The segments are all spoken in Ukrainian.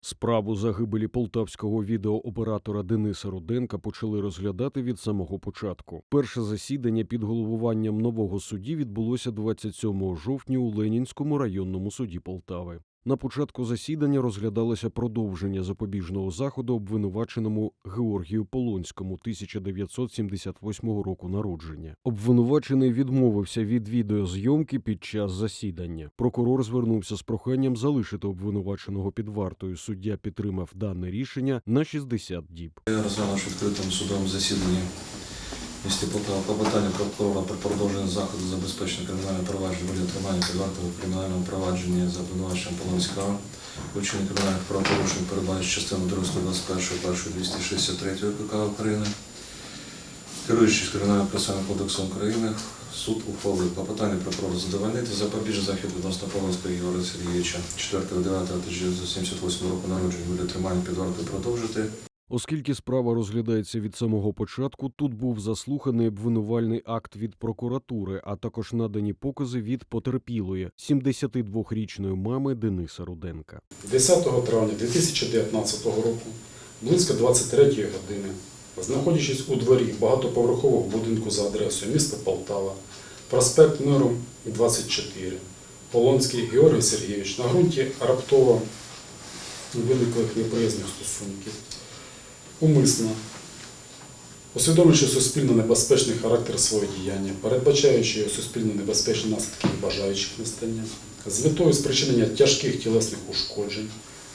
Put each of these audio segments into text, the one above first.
Справу загибелі полтавського відеооператора Дениса Руденка почали розглядати від самого початку. Перше засідання під головуванням нового судді відбулося 27 жовтня у Ленінському районному суді Полтави. На початку засідання розглядалося продовження запобіжного заходу обвинуваченому Георгію Полонському 1978 року народження. Обвинувачений відмовився від відеозйомки під час засідання. Прокурор звернувся з проханням залишити обвинуваченого під вартою. Суддя підтримав дане рішення на 60 діб. Я розглянув відкритим судовому засіданні місті Полтава клопотання прокурора про продовження заходу забезпечення кримінального провадження вигляд тримання під в кримінальному за обвинуваченням Полонського, вчинення кримінальних правопорушень, передбачено частину 2 121 першої 263 КК України, керуючись кримінальним процесуальним кодексом України, суд ухвалив клопотання прокурора задовольнити запобіжний захід відносно Полонського Ігоря Сергійовича 4.9.1978 року народження вигляд тримання під продовжити. Оскільки справа розглядається від самого початку, тут був заслуханий обвинувальний акт від прокуратури, а також надані покази від потерпілої 72-річної мами Дениса Руденка. 10 травня 2019 року, близько 23 години, знаходячись у дворі багатоповерхового будинку за адресою міста Полтава, проспект Миру 24, Полонський Георгій Сергійович на ґрунті раптово виниклих неприязних стосунків, умисно, усвідомлюючи суспільно небезпечний характер свого діяння, передбачаючи суспільно небезпечні наслідки бажаючих настання, з метою спричинення тяжких тілесних ушкоджень,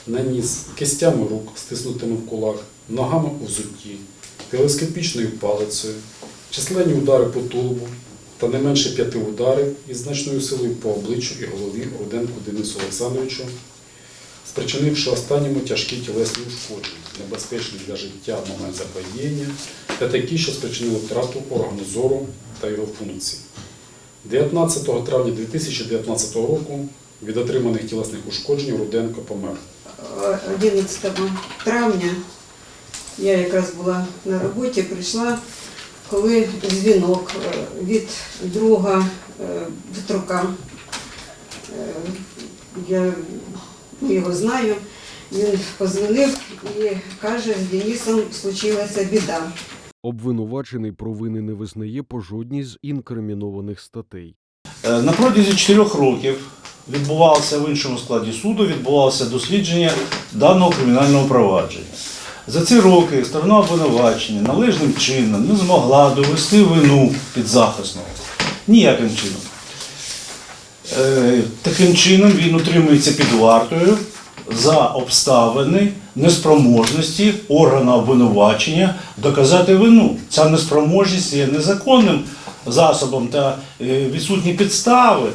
наніс кистями рук, стиснутими в кулак, ногами у взутті, телескопічною палицею, численні удари по тулубу та не менше п'яти ударів із значною силою по обличчю і голові Руденку Денису Олександровичу, спричинивши останньому тяжкі тілесні ушкодження, небезпечні для життя в момент западіння та такі, що спричинили втрату органу зору та його функцій. 19 травня 2019 року від отриманих тілесних ушкоджень Руденко помер. 11 травня я якраз була на роботі, прийшла, коли дзвінок е, від друга е, Петрука. Е, Я ну, його знаю. Він позвонив і каже, з Денисом случилася біда. Обвинувачений провини не визнає по жодній з інкримінованих статей. Е, На протязі чотирьох років відбувалося в іншому складі суду, відбувалося дослідження даного кримінального провадження. За ці роки сторона обвинувачення належним чином не змогла довести вину підзахисного. Ніяким чином. Е, Таким чином він утримується під вартою за обставини неспроможності органа обвинувачення доказати вину. Ця неспроможність є незаконним засобом та е, відсутні підстави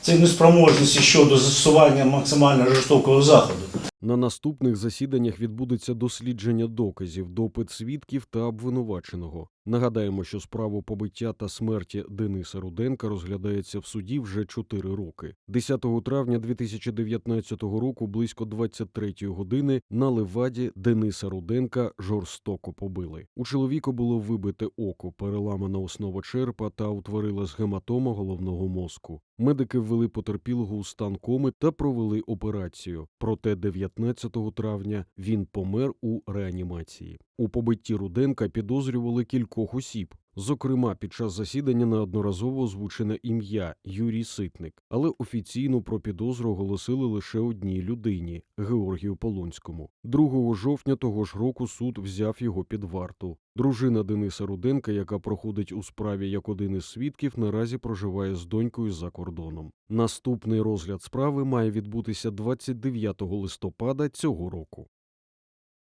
цієї неспроможності щодо застосування максимально жорстокого заходу. На наступних засіданнях відбудеться дослідження доказів, допит свідків та обвинуваченого. Нагадаємо, що справу побиття та смерті Дениса Руденка розглядається в суді вже 4 роки. 10 травня 2019 року, близько 23 години, на леваді Дениса Руденка жорстоко побили. У чоловіка було вибите око, переламана основа черепа та утворилась гематома головного мозку. Медики ввели потерпілого у стан коми та провели операцію. Проте 19 травня він помер у реанімації. У побитті Руденка підозрювали кількох осіб. Зокрема, під час засідання неодноразово озвучене ім'я Юрій Ситник, але офіційно про підозру оголосили лише одній людині Георгію Полонському. 2 жовтня того ж року суд взяв його під варту. Дружина Дениса Руденка, яка проходить у справі як один із свідків, наразі проживає з донькою за кордоном. Наступний розгляд справи має відбутися 29 листопада цього року.